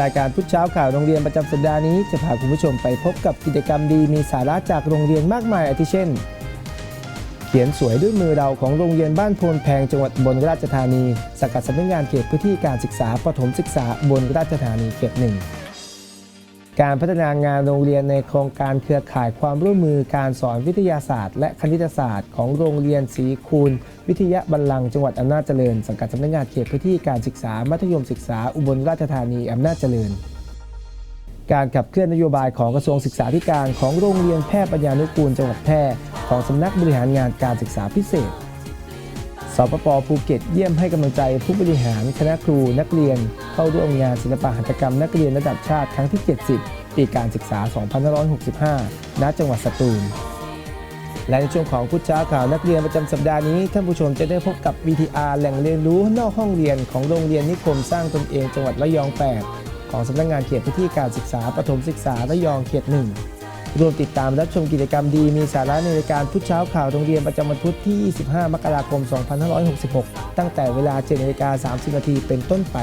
รายการพุทธเช้าข่าวโรงเรียนประจำสัปดาห์นี้จะพาคุณผู้ชมไปพบกับกิจกรรมดีมีสาระจากโรงเรียนมากมายอาทิเช่น เขียนสวยด้วยมือเราของโรงเรียนบ้านโพนแพงจังหวัดบนราชธานีสังกัดสำนักงานเขตพื้นที่การศึกษาปฐมศึกษาบนราชธานีเขตหนึ่ง การพัฒนางานโรงเรียนในโครงการเครือข่ายความร่วมมือการสอนวิทยาศาสตร์ และคณิตศาสตร์ของโรงเรียนศรีคูณ วิทยาบัลลังก์จังหวัดอำนาจเจริญ สังกัดสำนักงานเขตพื้นที่การศึกษามัธยมศึกษาอุบลราชธานีอำนาจเจริญ การขับเคลื่อนนโยบายของกระทรวงศึกษาธิการของโรงเรียนแพทย์ปัญญานุกูลจังหวัดแพร่ของสำนักบริหารงานการศึกษาพิเศษ สปปภูเก็ตเยี่ยมให้กำลังใจผู้บริหารคณะครูนักเรียน เข้าร่วมงานศิลปะหัตถกรรมนักเรียนระดับชาติครั้งที่ 70 ปีการศึกษา 2565 ณ จังหวัดสตูล และในช่วงของพุทธช้าข่าวนักเรียนประจำสัปดาห์นี้ ท่านผู้ชมจะได้พบกับ VTR แหล่งเรียนรู้นอกห้องเรียนของโรงเรียนนิคมสร้างตนเองจังหวัดระยอง 8 ของสำนักงานเขตพื้นที่การศึกษาประถมศึกษาระยองเขตหนึ่ง รวมติดตามรับชมกิจกรรมดีมีสาระในรายการพุทธเช้าข่าวโรงเรียนประจำวันพุธที่ 25 มกราคม 2566 ตั้งแต่เวลา7นาฬิกา30 นาทีเป็นต้นไป